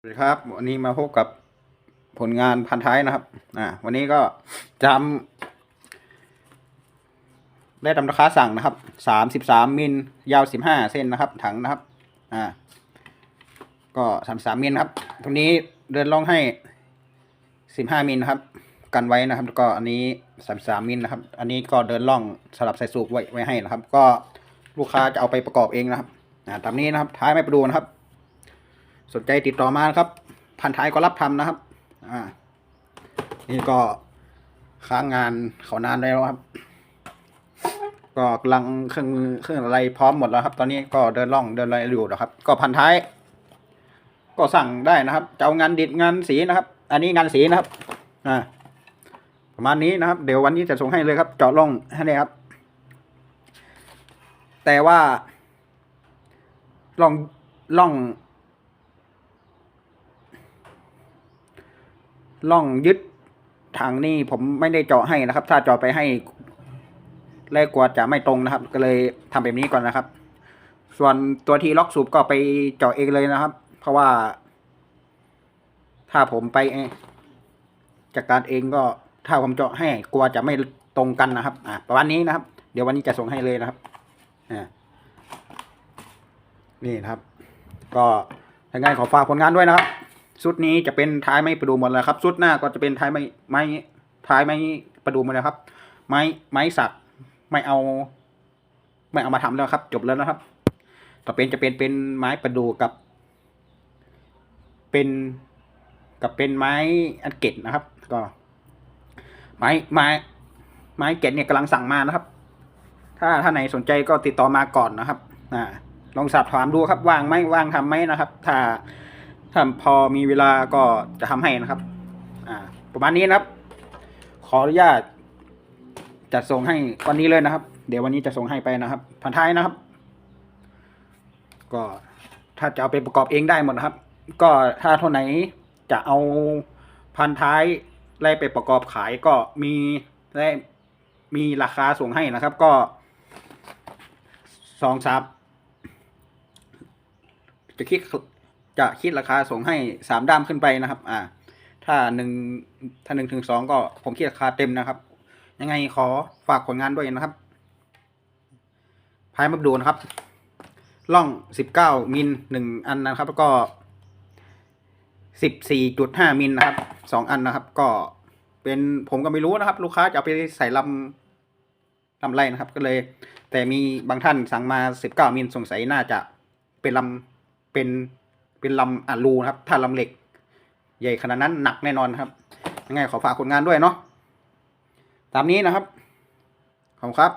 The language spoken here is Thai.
สวัสดีครับวันนี้มาพบกับผลงานพันท้ายนะครับอ่าวันนี้ก็จำได้ตำราคาสั่งนะครับสามสิบสามมิลยาวสิบห้าเส้นนะครับ ถังนะครับอ่าก็สามสามมิลครับ ตรงนี้เดินล่องให้สิบห้ามิลนะครับ กันไว้นะครับ ก็อันนี้สามสามมิลนะครับ อันนี้ก็เดินล่องสลับใส่สูบไว้ไว้ให้นะครับ ก็ลูกค้าจะเอาไปประกอบเองนะครับอ่าตามนี้นะครับท้ายไม่ไปดูนะครับ สนใจติดต่อมาครับ พันท้ายก็รับทำนะครับ อ่า นี่ก็ค้างงานเขานานแล้วครับ ก็กำลังเครื่องมือเครื่องอะไรพร้อมหมดแล้วครับ ตอนนี้ก็เดินล่องเดินอะไรอยู่นะครับ ก็พันท้าย ก็สั่งได้นะครับจะเอางานดิดงานสีนะครับ อันนี้งานสีนะครับ อ่า ประมาณนี้นะครับ เดี๋ยววันนี้จะส่งให้เลยครับ เจาะล่องให้เลยครับ แต่ว่าล่องล่อง ล่องยึดถังนี่ผมไม่ได้เจาะให้นะครับ ถ้าเจาะไปให้แรกกว่าจะไม่ตรงนะครับ ก็เลยทำแบบนี้ก่อนนะครับ ส่วนตัวที่ล็อกสูบก็ไปเจาะเองเลยนะครับ เพราะว่า ถ้าผมไปจัดการเองก็ถ้าผมเจาะให้กลัวจะไม่ตรงกันนะครับ อ่าประมาณนี้นะครับ เดี๋ยววันนี้จะส่งให้เลยนะครับอ่านี่นะครับ ก็ยังไงขอฝากผลงานด้วยนะครับ ชุดนี้จะเป็นท้ายไม้ประดูหมดแล้วครับชุดหน้าก็จะเป็นท้ายไม้ไม้ท้ายไม้ประดูหมดแล้วครับ ไม้ไม้สักไม่เอา ไม่เอามาทำแล้วครับ จบแล้วนะครับ ต่อเป็นจะเป็นเป็นไม้ประดูกับ เป็นกับเป็นไม้อันเกตนะครับ ก็ ไม้ไม้ ไม้เกตเนี่ยกำลังสั่งมานะครับ ถ้าถ้าไหนสนใจก็ติดต่อมาก่อนนะครับอ่าลองสอบถามดูครับว่างไหมว่างทำไหมนะครับ ถ้า ถ้าพอมีเวลาก็จะทำให้นะครับ อ่า ประมาณนี้นะครับ ขออนุญาตจัดส่งให้วันนี้เลยนะครับ เดี๋ยววันนี้จะส่งให้ไปนะครับพันท้ายนะครับ ก็ถ้าจะเอาไปประกอบเองได้หมดนะครับ ก็ถ้าเท่าไหนจะเอาพันท้ายไล่ไปประกอบขายก็มีได้มีราคาส่งให้นะครับ ก็สองสามจะคิด จะคิดราคาส่งให้สามด้ามขึ้นไปนะครับ อ่า ถ้าหนึ่งถ้าหนึ่งถึงสองก็ผมคิดราคาเต็มนะครับ ยังไงขอฝากผลงานด้วยนะครับ พายมาดูนะครับ ล่องสิบเก้ามิลหนึ่งอันนะครับ แล้วก็สิบสี่จุดห้ามิลนะครับสองอันนะครับ ก็เป็นผมก็ไม่รู้นะครับ ลูกค้าจะเอาไปใส่ลำลำไรนะครับ ก็เลย แต่มีบางท่านสั่งมาสิบเก้ามิลสงสัยน่าจะเป็นลำเป็น เป็นลำอะลูนะครับถ้าลำเหล็ก ใหญ่ขนาดนั้นหนักแน่นอนครับยังไงขอฝากผลงานด้วยเนาะตามนี้นะครับขอบคุณครับ